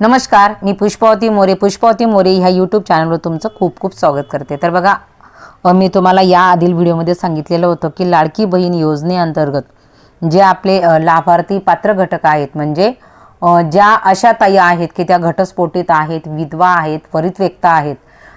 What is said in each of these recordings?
नमस्कार मी पुष्पावती मोरे. पुष्पावती मोरे ह्या यूट्यूब चॅनलवर तुमचं खूप खूप स्वागत करते. तर बघा मी तुम्हाला या आधील व्हिडिओमध्ये सांगितलेलं होतं की लाडकी बहीण योजनेअंतर्गत जे आपले लाभार्थी पात्र घटक आहेत म्हणजे ज्या अशा ताई आहेत की त्या घटस्फोटीत आहेत विधवा आहेत परित्यक्ता आहेत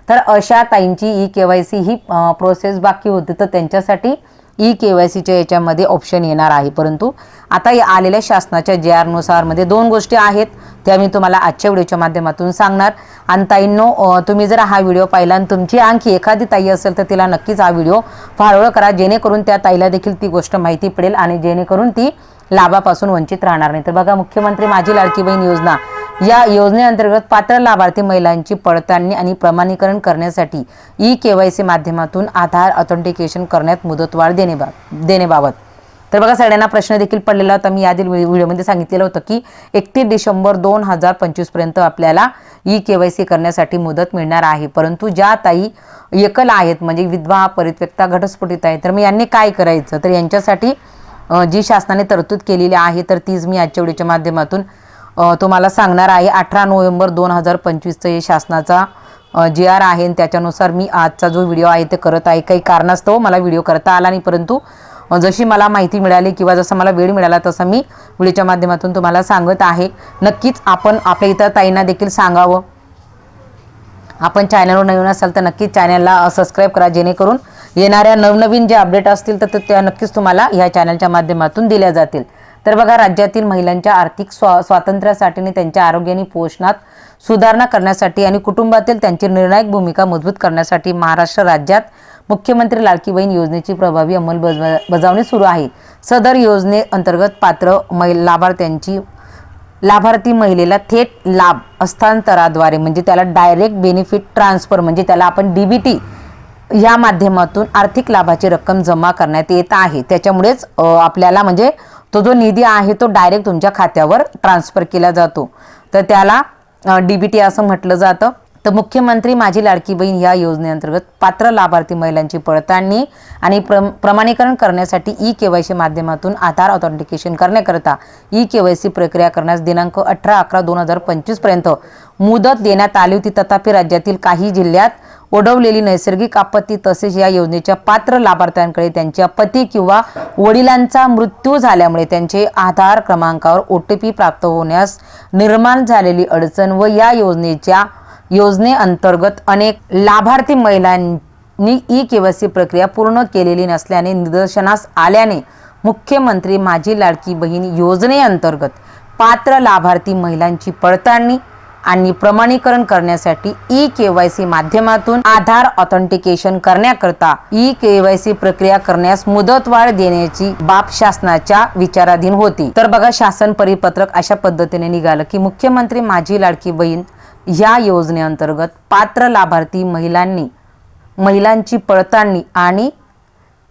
तर अशा ताईंची ई के वाय सी ही प्रोसेस बाकी होती. तर त्यांच्यासाठी ई के वाय सीच्या याच्यामध्ये ऑप्शन येणार आहे. परंतु आता या आलेल्या शासनाच्या जे आरनुसारमध्ये दोन गोष्टी आहेत. त्या मी तुम्हाला आजच्या व्हिडिओच्या माध्यमातून सांगणार. आणि ताईंनो तुम्ही जर हा व्हिडिओ पाहिला आणि तुमची आणखी एखादी ताई असेल तर तिला नक्कीच हा व्हिडिओ फॉरवर्ड करा. जेणेकरून त्या ताईला देखील ती गोष्ट माहिती पडेल आणि जेणेकरून ती लाभापासून वंचित राहणार नाही. तर बघा मुख्यमंत्री माझी लाडकी बहीण योजना. या योजनेअंतर्गत पात्र लाभार्थी महिलांची पडताळणी आणि प्रमाणीकरण करण्यासाठी ई के वाय सी माध्यमातून आधार ऑथेंटिकेशन करण्यात मुदतवाढ देणे देण्याबाबत. तर बघा सगळ्यांना प्रश्न देखील पडलेला होता. मी यादी व्हिडिओमध्ये सांगितलेलं होतं की एकतीस डिसेंबर दोन हजार पंचवीसपर्यंत आपल्याला ई के वाय सी करण्यासाठी मुदत मिळणार आहे. परंतु ज्या ताई एकल आहेत म्हणजे विधवा परित्यक्ता घटस्फोटित आहे तर मग यांनी काय करायचं? तर यांच्यासाठी जी शासनाने तरतूद केलेली आहे तर तीच मी आजच्या व्हिडिओच्या माध्यमातून तुम्हाला सांगणार आहे अठरा नोव्हेंबर दोन हजार पंचवीसचं हे शासनाचा जी आर आहे आणि त्याच्यानुसार मी आजचा जो व्हिडिओ आहे ते करत आहे. काही कारणास्तव मला व्हिडिओ करता आला नाही परंतु जशी मला माहिती मिळाली किंवा जसा मला वेळ मिळाला तसं मी व्हिडिओच्या माध्यमातून तुम्हाला सांगत आहे. नक्कीच आपण आपल्या इतर ताईंना देखील सांगावं. आपण चॅनलवर नवीन असाल तर नक्कीच चॅनलला सबस्क्राईब करा जेणेकरून येणाऱ्या नवनवीन जे अपडेट असतील तर ते- त्या नक्कीच तुम्हाला ह्या चॅनलच्या माध्यमातून दिल्या जातील. तर बघा राज्यातील महिलांच्या आर्थिक स्वा स्वातंत्र्यासाठी आणि त्यांच्या आरोग्य आणि पोषणात सुधारणा करण्यासाठी आणि कुटुंबातील त्यांची निर्णायक भूमिका मजबूत करण्यासाठी महाराष्ट्र राज्यात मुख्यमंत्री लाडकी बहीण योजनेची प्रभावी अंमलबजावणी सुरू आहे. सदर योजनेअंतर्गत पात्र महिला लाभार्थ्यांची लाभार्थी महिलेला थेट लाभ हस्तांतराद्वारे म्हणजे त्याला डायरेक्ट बेनिफिट ट्रान्सफर म्हणजे त्याला आपण डीबीटी या माध्यमातून आर्थिक लाभाची रक्कम जमा करण्यात येत आहे. त्याच्यामुळेच आपल्याला म्हणजे तो जो निधी आहे तो डायरेक्ट तुमच्या खात्यावर ट्रान्सफर केला जातो. तर त्याला डीबीटी असं म्हटलं जातं. तर मुख्यमंत्री माझी लाडकी बहीण या योजनेअंतर्गत पात्र लाभार्थी महिलांची पडताळणी आणि प्रम प्रमाणीकरण करण्यासाठी ई के वाय सी माध्यमातून आधार ऑथेंटिकेशन करण्याकरता ई के वाय सी प्रक्रिया करण्यास दिनांक अठरा अकरा दोन हजार पंचवीसपर्यंत मुदत देण्यात आली होती. तथापि राज्यातील काही जिल्ह्यात ओढवलेली नैसर्गिक आपत्ती तसेच या योजनेच्या पात्र लाभार्थ्यांकडे त्यांच्या पती किंवा वडिलांचा मृत्यू झाल्यामुळे त्यांचे आधार क्रमांकावर ओ टी पी प्राप्त होण्यास निर्माण झालेली अडचण व या योजनेच्या योजनेअंतर्गत अनेक लाभार्थी महिलांनी ई केवायसी प्रक्रिया पूर्ण केलेली नसल्याने निदर्शनास आल्याने मुख्यमंत्री माझी लाडकी बहीण योजनेअंतर्गत पात्र लाभार्थी महिलांची पडताळणी आणि प्रमाणीकरण करण्यासाठी ई के वाय सी माध्यमातून आधार ऑथेंटिकेशन करण्याकरता ई के वाय सी प्रक्रिया करण्यास मुदतवाढ देण्याची बाब शासनाच्या विचाराधीन होती. तर बघा शासन परिपत्रक अशा पद्धतीने निघालं की मुख्यमंत्री माझी लाडकी बहीण या योजनेअंतर्गत पात्र लाभार्थी महिलांनी महिलांची पडताळणी आणि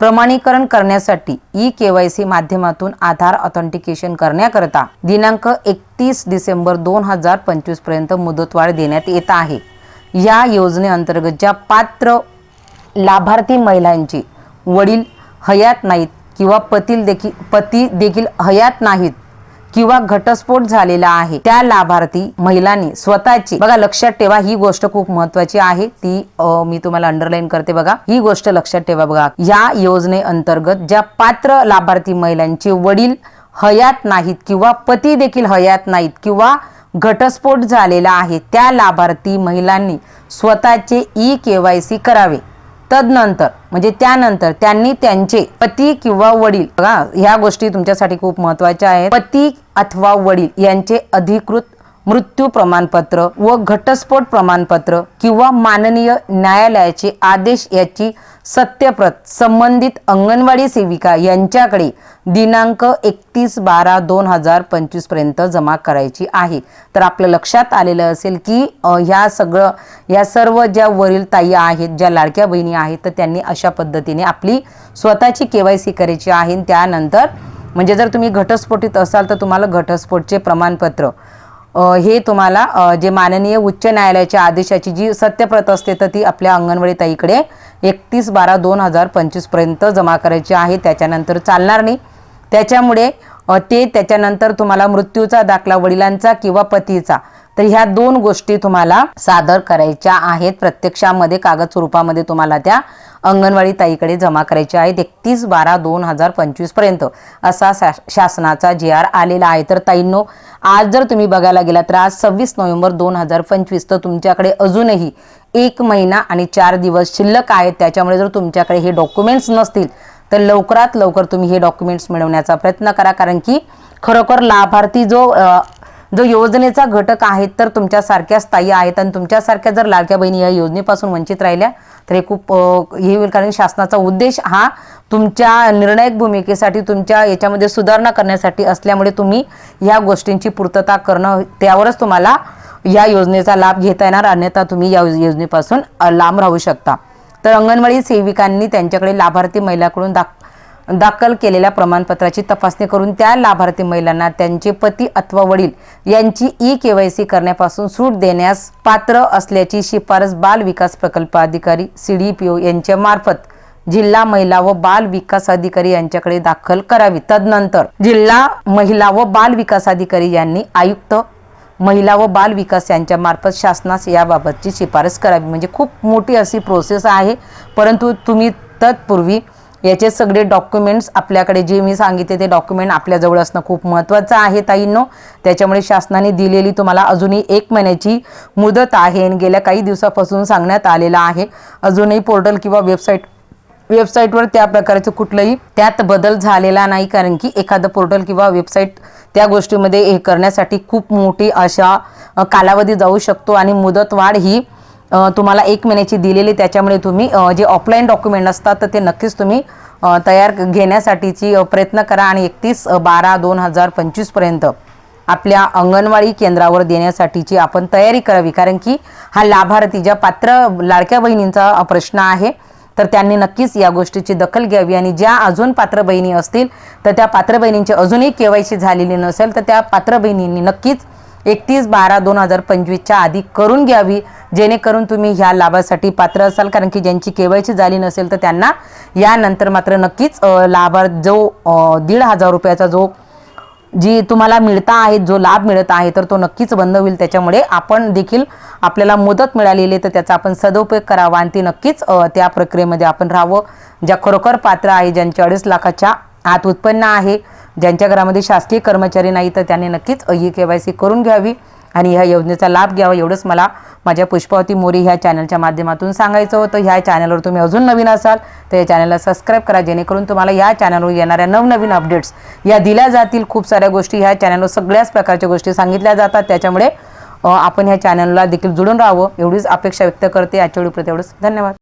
प्रमाणीकरण करण्यासाठी ई के वाय सी माध्यमातून आधार ऑथेंटिकेशन करण्याकरता दिनांक एकतीस डिसेंबर दोन हजार पंचवीसपर्यंत मुदतवाढ देण्यात येत आहे. या योजनेअंतर्गत ज्या पात्र लाभार्थी महिलांचे वडील हयात नाहीत किंवा पतील देखील पती देखील हयात नाहीत किंवा घटस्फोट झालेला आहे. त्या लाभार्थी महिलांनी स्वतःची बघा लक्षात ठेवा ही गोष्ट खूप महत्वाची आहे. ती मी तुम्हाला अंडरलाईन करते बघा. ही गोष्ट लक्षात ठेवा बघा. या योजनेअंतर्गत ज्या पात्र लाभार्थी महिलांचे वडील हयात नाहीत किंवा पती देखील हयात नाहीत किंवा घटस्फोट झालेला आहे त्या लाभार्थी महिलांनी स्वतःचे ई केवायसी करावे. तदनंतर म्हणजे त्यानंतर त्यांनी त्यांचे पती किंवा वडील बघा ह्या गोष्टी तुमच्यासाठी खूप महत्त्वाच्या आहेत. पती अथवा वडील यांचे अधिकृत मृत्यू प्रमाणपत्र व घटस्फोट प्रमाणपत्र किंवा माननीय न्यायालयाचे आदेश याची सत्यप्रत संबंधित अंगणवाडी सेविका यांच्याकडे दिनांक एकतीस बारा दोन हजार पंचवीसपर्यंत जमा करायची आहे. तर आपलं लक्षात आलेलं असेल की ह्या सगळं या सर्व ज्या वरील ताई आहेत ज्या लाडक्या बहिणी आहेत तर त्यांनी अशा पद्धतीने आपली स्वतःची के वाय सी करायची आहे. आणि त्यानंतर म्हणजे जर तुम्ही घटस्फोटीत असाल तर तुम्हाला घटस्फोटचे प्रमाणपत्र हे तुम्हाला जे माननीय उच्च न्यायालयाच्या आदेशाची जी सत्यप्रत असते तर ती आपल्या अंगणवाडी ताईकडे एकतीस बारा दोन हजार पंचवीसपर्यंत जमा करायची आहे. त्याच्यानंतर चालणार नाही. त्याच्यामुळे ते त्याच्यानंतर तुम्हाला मृत्यूचा दाखला वडिलांचा किंवा पतीचा तर ह्या दोन गोष्टी तुम्हाला सादर करायच्या आहेत. प्रत्यक्षामध्ये कागद स्वरूपामध्ये तुम्हाला त्या अंगणवाडी ताईकडे जमा करायची आहेत एकतीस बारा दोन हजार पंचवीसपर्यंत असा शा शासनाचा जे आर आलेला आहे. तर ताईंनो आज जर तुम्ही बघायला गेला तर आज सव्वीस नोव्हेंबर दोन हजार पंचवीस तर तुमच्याकडे अजूनही एक महिना आणि चार दिवस शिल्लक आहेत. त्याच्यामुळे जर तुमच्याकडे हे डॉक्युमेंट्स नसतील तर लवकरात लवकर तुम्ही हे डॉक्युमेंट्स मिळवण्याचा प्रयत्न करा. कारण की खरोखर लाभार्थी जो जो योजनेचा घटक आहे तर तुमच्यासारख्या स्थायी आहेत आणि तुमच्यासारख्या जर लाडक्या बहिणी या योजनेपासून वंचित राहिल्या तर हे खूप हे होईल कारण शासनाचा उद्देश हा तुमच्या निर्णायक भूमिकेसाठी तुमच्या याच्यामध्ये सुधारणा करण्यासाठी असल्यामुळे तुम्ही या गोष्टींची पूर्तता करणं त्यावरच तुम्हाला या योजनेचा लाभ घेता येणार अन्यथा तुम्ही या योजनेपासून लांब राहू शकता. तर अंगणवाडी सेविकांनी त्यांच्याकडे लाभार्थी महिलाकडून दाख दाखल केलेल्या प्रमाणपत्राची तपासणी करून त्या लाभार्थी महिलांना त्यांचे पती अथवा वडील यांची ई के वाय सी करण्यापासून सूट देण्यास पात्र असल्याची शिफारस बाल विकास प्रकल्प अधिकारी सी डी पी ओ यांच्या मार्फत जिल्हा महिला व बाल विकास अधिकारी यांच्याकडे दाखल करावी. तदनंतर जिल्हा महिला व बाल विकास अधिकारी यांनी आयुक्त महिला व बाल विकास यांच्या मार्फत शासनास याबाबतची शिफारस करावी. म्हणजे खूप मोठी अशी प्रोसेस आहे. परंतु तुम्ही तत्पूर्वी याचे सगळे डॉक्युमेंट्स आपल्याकडे जे मी सांगितले ते डॉक्युमेंट आपल्याजवळ असणं खूप महत्त्वाचं आहे ताईंनो. त्याच्यामुळे शासनाने दिलेली तुम्हाला अजूनही एक महिन्याची मुदत आहे आणि गेल्या काही दिवसापासून सांगण्यात आलेलं आहे. अजूनही पोर्टल किंवा वेबसाईट वेबसाईटवर त्या प्रकारचं कुठलंही त्यात बदल झालेला नाही कारण की एखादं पोर्टल किंवा वेबसाईट त्या गोष्टीमध्ये हे करण्यासाठी खूप मोठी अशा कालावधी जाऊ शकतो आणि मुदतवाढ ही तुम्हाला एक महिन्याची दिलेली त्याच्यामुळे तुम्ही जे ऑफलाईन डॉक्युमेंट असतात तर ते नक्कीच तुम्ही तयार घेण्यासाठीची प्रयत्न करा आणि एकतीस बारा दोन हजार पंचवीसपर्यंत आपल्या अंगणवाडी केंद्रावर देण्यासाठीची आपण तयारी करावी. कारण की हा लाभार्थी ज्या पात्र लाडक्या बहिणींचा प्रश्न आहे तर त्यांनी नक्कीच या गोष्टीची दखल घ्यावी आणि ज्या अजून पात्र बहिणी असतील तर त्या पात्र बहिणींची अजूनही केवायसी झालेली नसेल तर त्या पात्र बहिणींनी नक्कीच एकतीस बारा दोन हजार पंचवीसच्या आधी करून घ्यावी जेणेकरून तुम्ही ह्या लाभासाठी पात्र असाल. कारण की ज्यांची केवायसी झाली नसेल तर त्यांना यानंतर मात्र नक्कीच अ, लाभार्थ जो दीड हजार रुपयाचा जो जी तुम्हाला मिळता आहे जो लाभ मिळत आहे तर तो नक्कीच बंद होईल. त्याच्यामुळे आपण देखील आपल्याला मुदत मिळालेली आहे तर त्याचा आपण सदुपयोग करावा आणि ती नक्कीच त्या प्रक्रियेमध्ये आपण राहावं. ज्या खरोखर पात्र आहे ज्यांचे अडीच लाखाच्या आत उत्पन्न आहे ज्यांच्या घरामध्ये शासकीय कर्मचारी नाही तर त्यांनी नक्कीच ही के वाय सी करून घ्यावी आणि ह्या योजनेचा लाभ घ्यावा. एवढंच मला माझ्या पुष्पावती मोरी ह्या चॅनलच्या माध्यमातून सांगायचं होतं. ह्या चॅनलवर तुम्ही अजून नवीन असाल तर या चॅनलला सबस्क्राईब करा जेणेकरून तुम्हाला या चॅनलवर येणाऱ्या नवनवीन अपडेट्स या दिल्या जातील. खूप साऱ्या गोष्टी ह्या चॅनलवर सगळ्याच प्रकारच्या गोष्टी सांगितल्या जातात. त्याच्यामुळे आपण ह्या चॅनलला देखील जुळून राहावं. एवढीच अपेक्षा व्यक्त करते. आजच्या वेळी एवढंच. धन्यवाद.